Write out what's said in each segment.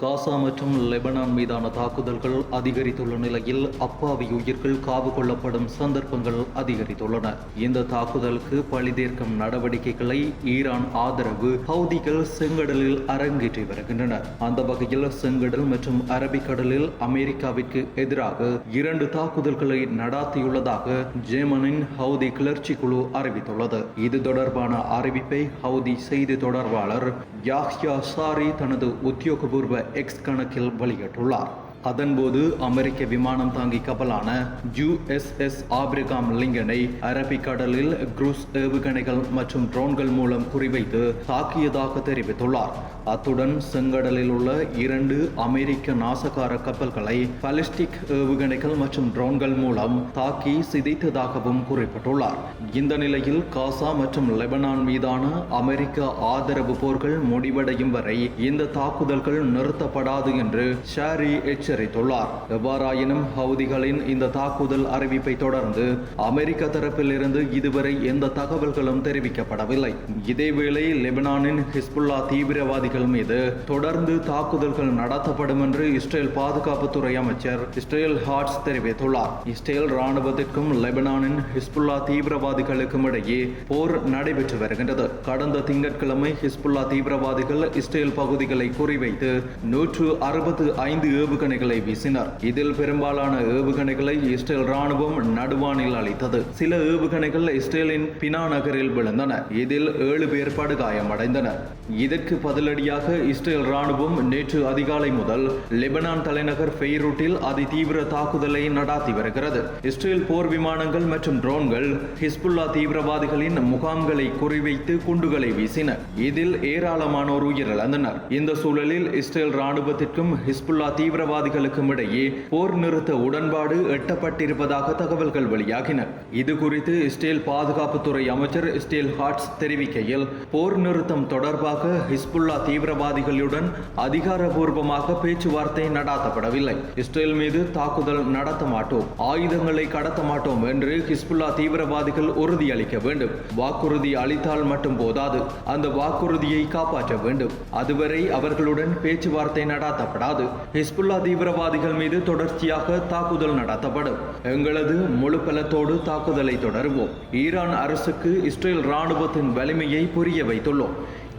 காசா மற்றும் லெபனான் மீதான தாக்குதல்கள் அதிகரித்துள்ள நிலையில் அப்பாவி உயிர்கள் காவு கொள்ளப்படும் சந்தர்ப்பங்கள் அதிகரித்துள்ளன. இந்த தாக்குதலுக்கு பழிதீர்க்கும் நடவடிக்கைகளை ஈரான் ஆதரவு ஹவுதிகள் செங்கடலில் அரங்கேற்றி வருகின்றனர். அந்த வகையில் செங்கடல் மற்றும் அரபிக்கடலில் அமெரிக்காவிற்கு எதிராக இரண்டு தாக்குதல்களை நடாத்தியுள்ளதாக ஜேமனின் ஹவுதி கிளர்ச்சி குழு அறிவித்துள்ளது. இது தொடர்பான அறிவிப்பை ஹவுதி செய்தி தொடர்பாளர் யாஹ்யா சாரி தனது உத்தியோகபூர்வ எக்ஸ் கணக்கில் வெளியிட்டுள்ளார். அதன்போது அமெரிக்க விமானம் தாங்கி கப்பலான யுஎஸ்எஸ் ஆப்ரிகாம் லிங்கனை அரபிக்கடலில் குரூஸ் ஏவுகணைகள் மற்றும் ட்ரோன்கள் மூலம் குறிவைத்து தாக்கியதாக தெரிவித்துள்ளார். அத்துடன் செங்கடலில் உள்ள இரண்டு அமெரிக்க நாசகார கப்பல்களை பாலிஸ்டிக் ஏவுகணைகள் மற்றும் ட்ரோன்கள் மூலம் தாக்கி சிதைத்ததாகவும் குறிப்பிட்டுள்ளார். இந்த நிலையில் காசா மற்றும் லெபனான் மீதான அமெரிக்க ஆதரவு போர்கள் முடிவடையும் வரை இந்த தாக்குதல்கள் நிறுத்தப்படாது என்று ஷாரி எச்சரித்துள்ளார் எவ்வாறாயினும் ஹவுதிகளின் இந்த தாக்குதல் அறிவிப்பை தொடர்ந்து அமெரிக்க தரப்பில் இருந்து இதுவரை எந்த தகவல்களும் தெரிவிக்கப்படவில்லை. இதேவேளை லெபனானின் ஹிஸ்புல்லா தீவிரவாதிகள் மீது தொடர்ந்து தாக்குதல்கள் நடத்தப்படும் என்று இஸ்ரேல் பாதுகாப்புத்துறை அமைச்சர் இஸ்ரேல் ஹார்ட்ஸ் தெரிவித்துள்ளார். இஸ்ரேல் ராணுவத்திற்கும் லெபனானின் ஹிஸ்புல்லா தீவிரவாதிகளுக்கும் இடையே போர் நடைபெற்று வருகின்றது. கடந்த திங்கட்கிழமை ஹிஸ்புல்லா தீவிரவாதிகள் இஸ்ரேல் பகுதிகளை குறிவைத்து நூற்று அறுபத்து ஐந்து ஏவுகணை ஏவுகணைகளை வீசினர். இதில் பெரும்பாலான ஏவுகணைகளை இஸ்ரேல் ராணுவம் நடுவானில் அளித்தது சில ஏவுகணைகள் இஸ்ரேலின் பினா நகரில் விழுந்தன. இதில் ஏழு பேர் படுகாயமடைந்தனர் இதற்கு பதிலடியாக இஸ்ரேல் ராணுவம் நேற்று அதிகாலை முதல் லெபனான் தலைநகர் பெய்ரூட்டில் அதிதீவிர தாக்குதலை நடாத்தி வருகிறது. இஸ்ரேல் போர் விமானங்கள் மற்றும் ட்ரோன்கள் ஹிஸ்புல்லா தீவிரவாதிகளின் முகாம்களை குறிவைத்து குண்டுகளை வீசின. இதில் ஏராளமானோர் உயிரிழந்தனர். இந்த சூழலில் இஸ்ரேல் ராணுவத்திற்கும் ஹிஸ்புல்லா தீவிரவாதி தீவிரவாதிகளுக்கும் இடையே போர் நிறுத்த உடன்பாடு எட்டப்பட்டிருப்பதாக தகவல்கள் வெளியாகின. இது குறித்து இஸ்ரேல் பாதுகாப்புத்துறை அமைச்சர் இஸ்ரேல் ஹாட்ஸ் தெரிவிக்கையில் போர் நிறுத்தம் தொடர்பாக ஹிஸ்புல்லா தீவிரவாதிகளுடன் அதிகாரபூர்வமாக பேச்சுவார்த்தை நடாத்தப்படவில்லை. இஸ்ரேல் மீது தாக்குதல் நடத்த மாட்டோம் ஆயுதங்களை கடத்த மாட்டோம் என்று ஹிஸ்புல்லா தீவிரவாதிகள் உறுதியளிக்க வேண்டும். வாக்குறுதி அளித்தால் மட்டும் போதாது அந்த வாக்குறுதியை காப்பாற்ற வேண்டும். அதுவரை அவர்களுடன் பேச்சுவார்த்தை நடாத்தப்படாது. ஹிஸ்புல்லா தீவிர தீவிரவாதிகள் மீது தொடர்ச்சியாக தாக்குதல் நடத்தப்படும். எங்களது முழு பலத்தோடு தாக்குதலை தொடருவோம். ஈரான் அரசுக்கு இஸ்ரேல் ராணுவத்தின் வலிமையை புரிய வைத்துள்ளோம்.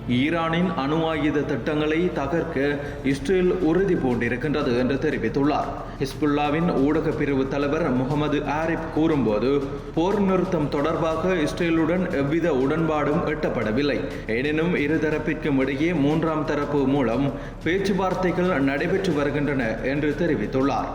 ஈரானின் அணு ஆயுத திட்டங்களை தகர்க்க இஸ்ரேல் உறுதி பூண்டிருக்கின்றது என்று தெரிவித்துள்ளார். ஹிஸ்புல்லாவின் ஊடக பிரிவு தலைவர் முகமது ஆரிப் கூறும்போது போர் நிறுத்தம் தொடர்பாக இஸ்ரேலுடன் எவ்வித உடன்பாடும் எட்டப்படவில்லை. எனினும் இருதரப்பிற்கும் இடையே மூன்றாம் தரப்பு மூலம் பேச்சுவார்த்தைகள் நடைபெற்று வருகின்றன என்று தெரிவித்துள்ளார்.